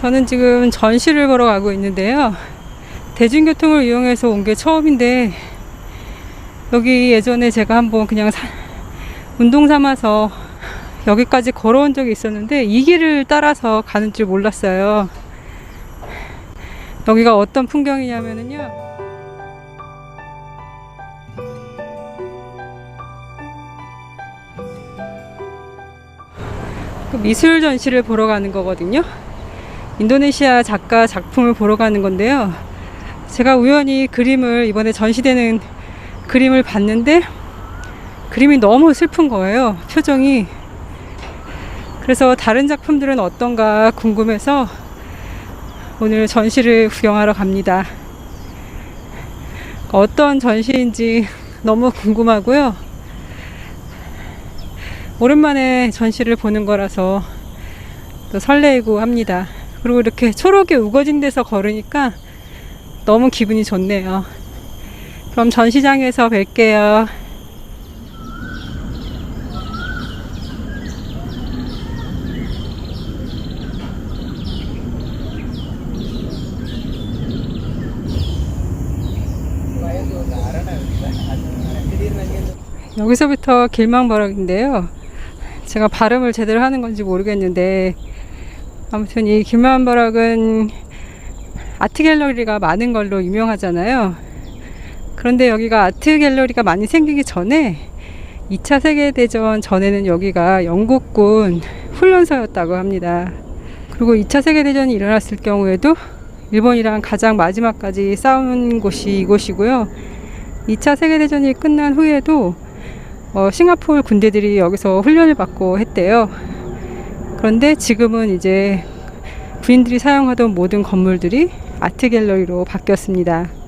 저는 지금 전시를 보러 가고 있는데요. 대중교통을 이용해서 온 게 처음인데 여기 예전에 제가 한번 그냥 사- 운동 삼아서 여기까지 걸어온 적이 있었는데 이 길을 따라서 가는 줄 몰랐어요. 여기가 어떤 풍경이냐면은요. 그 미술 전시를 보러 가는 거거든요. 인도네시아 작가 작품을 보러 가는 건데요. 제가 우연히 그림을 이번에 전시되는 그림을 봤는데 그림이 너무 슬픈 거예요. 표정이. 그래서 다른 작품들은 어떤가 궁금해서 오늘 전시를 구경하러 갑니다. 어떤 전시인지 너무 궁금하고요. 오랜만에 전시를 보는 거라서 또 설레이고 합니다. 그리고 이렇게 초록이 우거진 데서 걸으니까 너무 기분이 좋네요. 그럼 전시장에서 뵐게요. 여기서부터 길망바락인데요. 제가 발음을 제대로 하는 건지 모르겠는데 아무튼 이 길망바락은 아트 갤러리가 많은 걸로 유명하잖아요. 그런데 여기가 아트 갤러리가 많이 생기기 전에 2차 세계대전 전에는 여기가 영국군 훈련소였다고 합니다. 그리고 2차 세계대전이 일어났을 경우에도 일본이랑 가장 마지막까지 싸운 곳이 이곳이고요. 2차 세계대전이 끝난 후에도 어, 싱가포르 군대들이 여기서 훈련을 받고 했대요. 그런데 지금은 이제 군인들이 사용하던 모든 건물들이 아트 갤러리로 바뀌었습니다.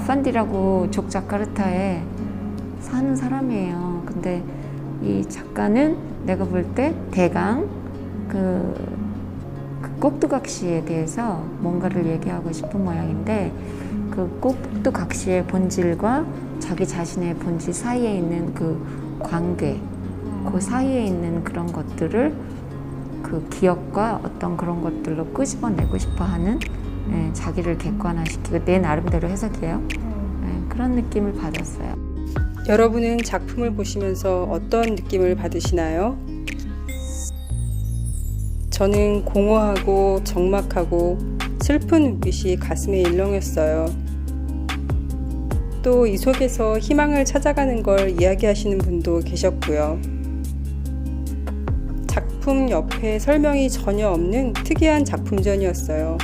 아판디라고 족자카르타에 사는 사람이에요. 근데 이 작가는 내가 볼 때 대강 그, 그 꼭두각시에 대해서 뭔가를 얘기하고 싶은 모양인데 그 꼭두각시의 본질과 자기 자신의 본질 사이에 있는 그 관계, 그 사이에 있는 그런 것들을 그 기억과 어떤 그런 것들로 끄집어내고 싶어 하는 예, 자기를 객관화시키고 내 나름대로 해석이에요. 예, 그런 느낌을 받았어요. 여러분은 작품을 보시면서 어떤 느낌을 받으시나요? 저는 공허하고 적막하고 슬픈 눈빛이 가슴에 일렁였어요. 또 이 속에서 희망을 찾아가는 걸 이야기하시는 분도 계셨고요. 작품 옆에 설명이 전혀 없는 특이한 작품전이었어요.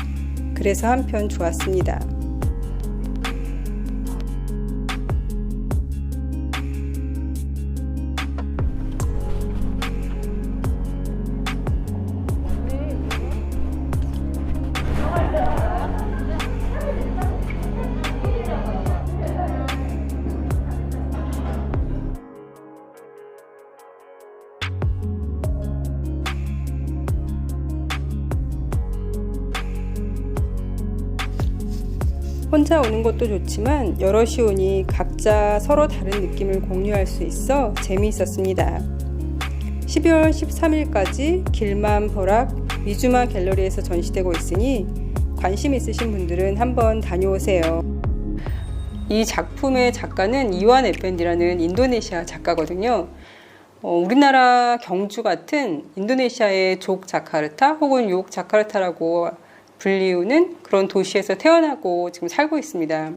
그래서 한편 좋았습니다. 혼자 오는 것도 좋지만 여럿이 오니 각자 서로 다른 느낌을 공유할 수 있어 재미있었습니다. 12월 13일까지 길만 버락 미주마 갤러리에서 전시되고 있으니 관심 있으신 분들은 한번 다녀오세요. 이 작품의 작가는 이완 에펜디라는 인도네시아 작가거든요. 어, 우리나라 경주 같은 인도네시아의 족 자카르타 혹은 욕 자카르타라고 불리우는 그런 도시에서 태어나고 지금 살고 있습니다.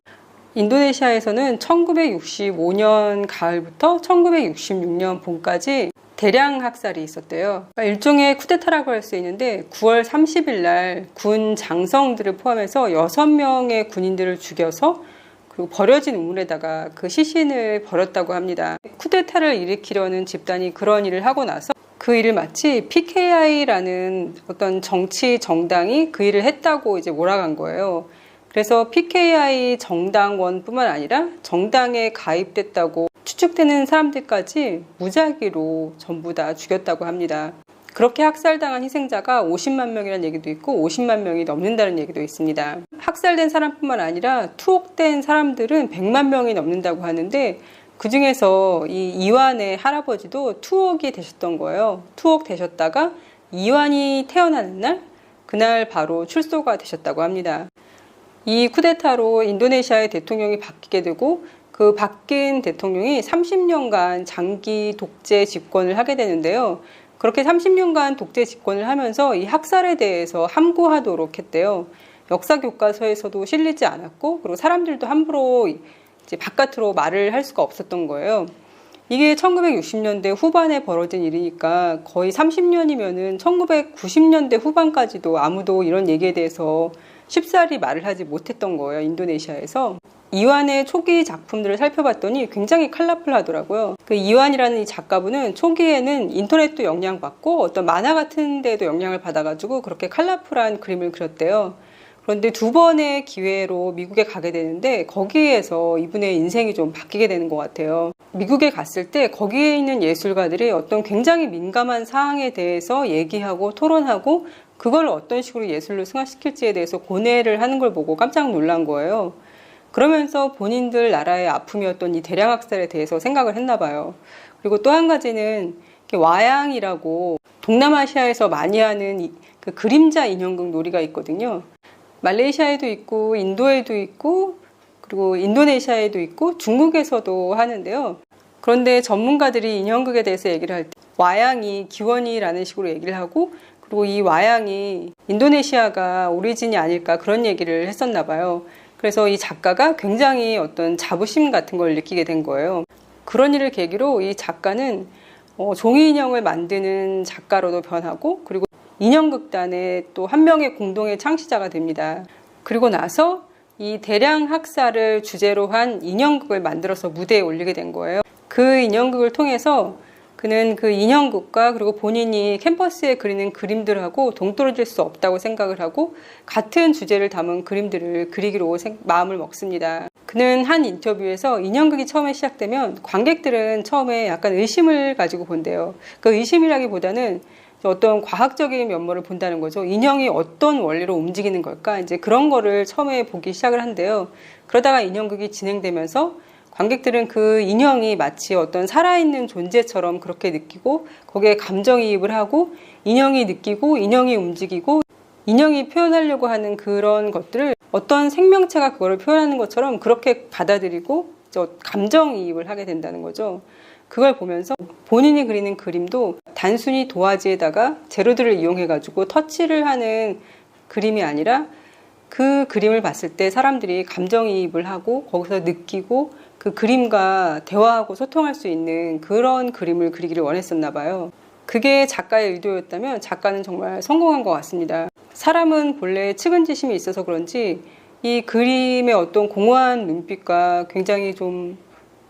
인도네시아에서는 1965년 가을부터 1966년 봄까지 대량 학살이 있었대요. 그러니까 일종의 쿠데타라고 할 수 있는데 9월 30일 날 군 장성들을 포함해서 6명의 군인들을 죽여서 그리고 버려진 우물에다가 그 시신을 버렸다고 합니다. 쿠데타를 일으키려는 집단이 그런 일을 하고 나서 그 일을 마치 PKI라는 어떤 정치 정당이 그 일을 했다고 이제 몰아간 거예요. 그래서 PKI 정당원뿐만 아니라 정당에 가입됐다고 추측되는 사람들까지 무작위로 전부 다 죽였다고 합니다. 그렇게 학살당한 희생자가 50만 명이라는 얘기도 있고 50만 명이 넘는다는 얘기도 있습니다. 학살된 사람뿐만 아니라 투옥된 사람들은 100만 명이 넘는다고 하는데 그 중에서 이 이완의 할아버지도 투옥이 되셨던 거예요. 투옥 되셨다가 이완이 태어나는 날 그날 바로 출소가 되셨다고 합니다. 이 쿠데타로 인도네시아의 대통령이 바뀌게 되고 그 바뀐 대통령이 30년간 장기 독재 집권을 하게 되는데요. 그렇게 30년간 독재 집권을 하면서 이 학살에 대해서 함구하도록 했대요. 역사 교과서에서도 실리지 않았고, 그리고 사람들도 함부로 이제 바깥으로 말을 할 수가 없었던 거예요. 이게 1960년대 후반에 벌어진 일이니까 거의 30년이면은 1990년대 후반까지도 아무도 이런 얘기에 대해서 쉽사리 말을 하지 못했던 거예요. 인도네시아에서. 이완의 초기 작품들을 살펴봤더니 굉장히 컬러풀하더라고요. 그 이완이라는 이 작가분은 초기에는 인터넷도 영향받고 어떤 만화 같은 데도 영향을 받아가지고 그렇게 컬러풀한 그림을 그렸대요. 그런데 두 번의 기회로 미국에 가게 되는데 거기에서 이분의 인생이 좀 바뀌게 되는 것 같아요. 미국에 갔을 때 거기에 있는 예술가들이 어떤 굉장히 민감한 사항에 대해서 얘기하고 토론하고 그걸 어떤 식으로 예술로 승화시킬지에 대해서 고뇌를 하는 걸 보고 깜짝 놀란 거예요. 그러면서 본인들 나라의 아픔이었던 이 대량 학살에 대해서 생각을 했나 봐요. 그리고 또 한 가지는 와양이라고 동남아시아에서 많이 하는 이- 그 그림자 인형극 놀이가 있거든요. 말레이시아에도 있고 인도에도 있고 그리고 인도네시아에도 있고 중국에서도 하는데요. 그런데 전문가들이 인형극에 대해서 얘기를 할 때 와양이 기원이라는 식으로 얘기를 하고 그리고 이 와양이 인도네시아가 오리진이 아닐까 그런 얘기를 했었나 봐요. 그래서 이 작가가 굉장히 어떤 자부심 같은 걸 느끼게 된 거예요. 그런 일을 계기로 이 작가는 어, 종이 인형을 만드는 작가로도 변하고 그리고 인형극단의 또 한 명의 공동의 창시자가 됩니다. 그리고 나서 이 대량 학살을 주제로 한 인형극을 만들어서 무대에 올리게 된 거예요. 그 인형극을 통해서 그는 그 인형극과 그리고 본인이 캠퍼스에 그리는 그림들하고 동떨어질 수 없다고 생각을 하고 같은 주제를 담은 그림들을 그리기로 생- 마음을 먹습니다. 그는 한 인터뷰에서 인형극이 처음에 시작되면 관객들은 처음에 약간 의심을 가지고 본대요. 그 의심이라기보다는 어떤 과학적인 면모를 본다는 거죠. 인형이 어떤 원리로 움직이는 걸까? 이제 그런 거를 처음에 보기 시작을 한대요. 그러다가 인형극이 진행되면서 관객들은 그 인형이 마치 어떤 살아있는 존재처럼 그렇게 느끼고 거기에 감정이입을 하고 인형이 느끼고 인형이 움직이고 인형이 표현하려고 하는 그런 것들을 어떤 생명체가 그거를 표현하는 것처럼 그렇게 받아들이고 저 감정이입을 하게 된다는 거죠. 그걸 보면서 본인이 그리는 그림도 단순히 도화지에다가 재료들을 이용해가지고 터치를 하는 그림이 아니라 그 그림을 봤을 때 사람들이 감정이입을 하고 거기서 느끼고 그 그림과 대화하고 소통할 수 있는 그런 그림을 그리기를 원했었나 봐요. 그게 작가의 의도였다면 작가는 정말 성공한 것 같습니다. 사람은 본래 측은지심이 있어서 그런지 이 그림의 어떤 공허한 눈빛과 굉장히 좀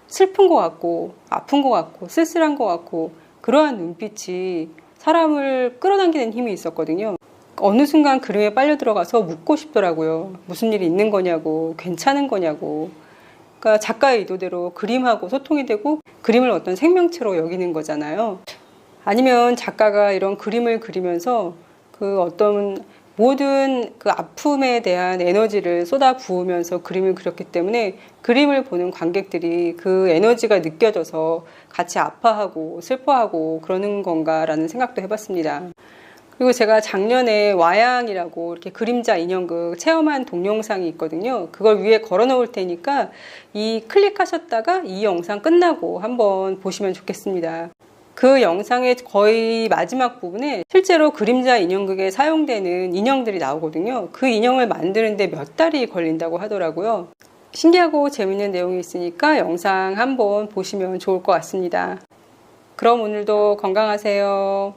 슬픈 것 같고 아픈 것 같고 쓸쓸한 것 같고 그러한 눈빛이 사람을 끌어당기는 힘이 있었거든요. 어느 순간 그림에 빨려 들어가서 묻고 싶더라고요. 무슨 일이 있는 거냐고, 괜찮은 거냐고. 그러니까 작가의 의도대로 그림하고 소통이 되고 그림을 어떤 생명체로 여기는 거잖아요. 아니면 작가가 이런 그림을 그리면서 그 어떤 모든 그 아픔에 대한 에너지를 쏟아 부으면서 그림을 그렸기 때문에 그림을 보는 관객들이 그 에너지가 느껴져서 같이 아파하고 슬퍼하고 그러는 건가라는 생각도 해봤습니다. 그리고 제가 작년에 와양이라고 이렇게 그림자 인형극 체험한 동영상이 있거든요. 그걸 위에 걸어 놓을 테니까 이 클릭하셨다가 이 영상 끝나고 한번 보시면 좋겠습니다. 그 영상의 거의 마지막 부분에 실제로 그림자 인형극에 사용되는 인형들이 나오거든요. 그 인형을 만드는데 몇 달이 걸린다고 하더라고요. 신기하고 재밌는 내용이 있으니까 영상 한번 보시면 좋을 것 같습니다. 그럼 오늘도 건강하세요.